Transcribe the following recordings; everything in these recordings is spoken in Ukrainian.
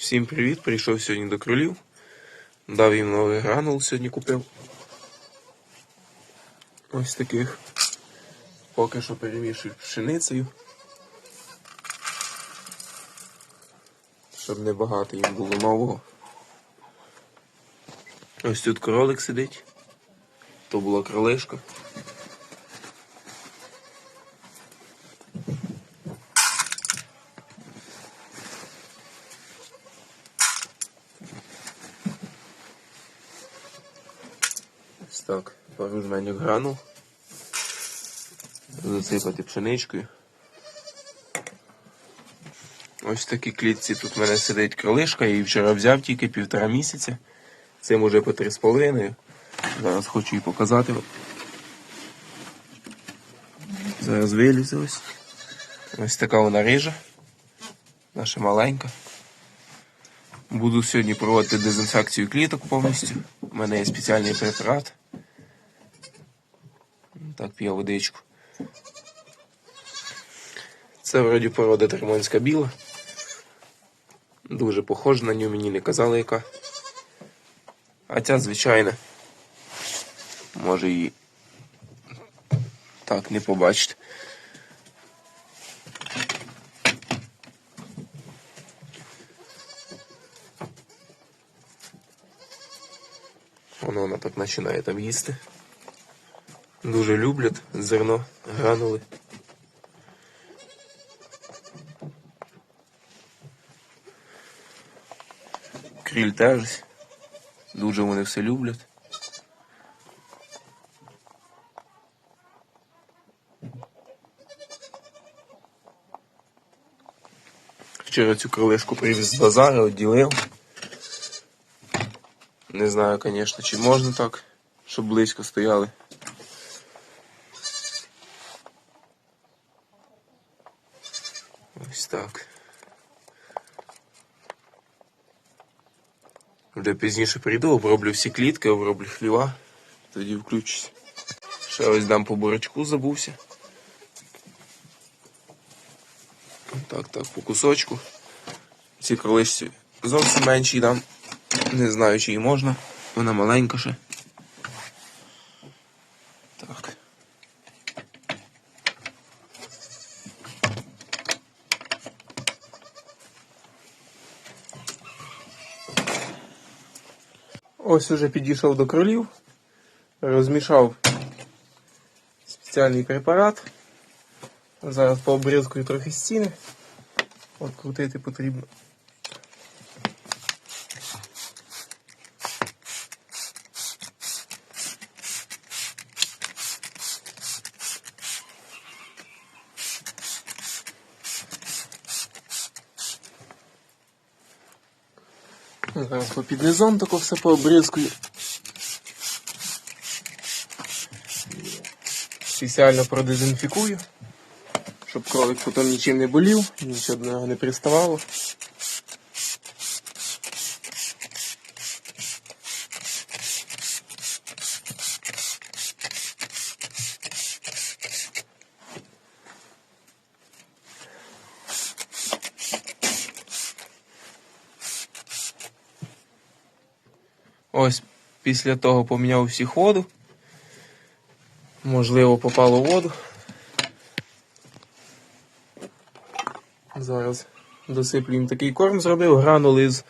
Всім привіт! Прийшов сьогодні до кролів. Дав їм новий гранул сьогодні купив. Ось таких. Поки що перемішую пшеницею. Щоб не багато їм було нового. Ось тут кролик сидить. То була кролишка. Так, пару жменьок гранул. Засипати пшеничкою. Ось в такій клітці тут в мене сидить кролишка, я її вчора взяв тільки півтора місяця. Цим уже по три з половиною. Зараз хочу її показати. Зараз вилізе ось. Ось така вона рижа. Наша маленька. Буду сьогодні проводити дезінфекцію кліток повністю. У мене є спеціальний препарат. Так, п'є водичку. Це вроді порода термонська біла. Дуже похожа на нього, мені не казали яка. А ця звичайна. Може її так не побачити. Воно вона так починає там їсти. Дуже люблять зерно, гранули. Кріль теж. Дуже вони все люблять. Вчора цю крилишку привіз з базару, відділив. Не знаю, звісно, чи можна так, щоб близько стояли. Ось так. Вже пізніше прийду, оброблю всі клітки, оброблю хліва, тоді включусь. Ще ось дам по бурячку забувся. Так, так, по кусочку. Ці кроличці зовсім менші дам. Не знаю, чи її можна. Вона маленька ще. Ось уже підійшов до кролів, розмішав спеціальний препарат. Зараз пообрізкую трохи стіни. От крутити потрібно. Зараз по під низом тако все пообрізкую. Спеціально продезінфікую, щоб кролик потім нічим не болів, нічого не приставало. Ось після того поміняв всіх воду. Можливо, попало в воду. Зараз досиплю їм такий корм зробив, гранули з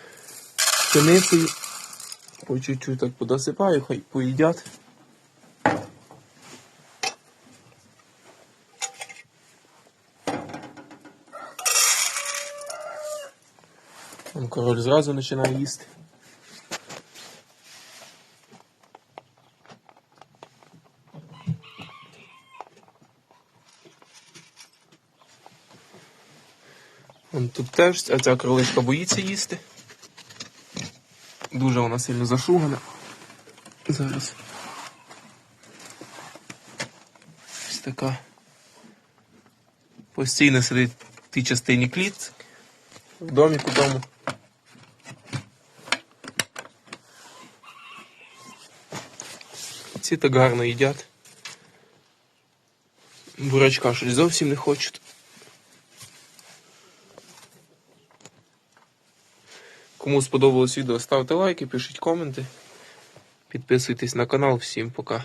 пшеницею. По чуть-чуть так подосипаю, хай поїдять. Король зразу починає їсти. Вон тут теж, а ця кроличка боїться їсти. Дуже вона сильно зашугана. Зараз. Ось така. Постійно сидить в тій частині кліт. В доміку тому. Ці так гарно їдять. Бурачка щось зовсім не хочуть. Кому сподобалось відео, ставте лайки, пишіть коменти. Підписуйтесь на канал. Всім пока.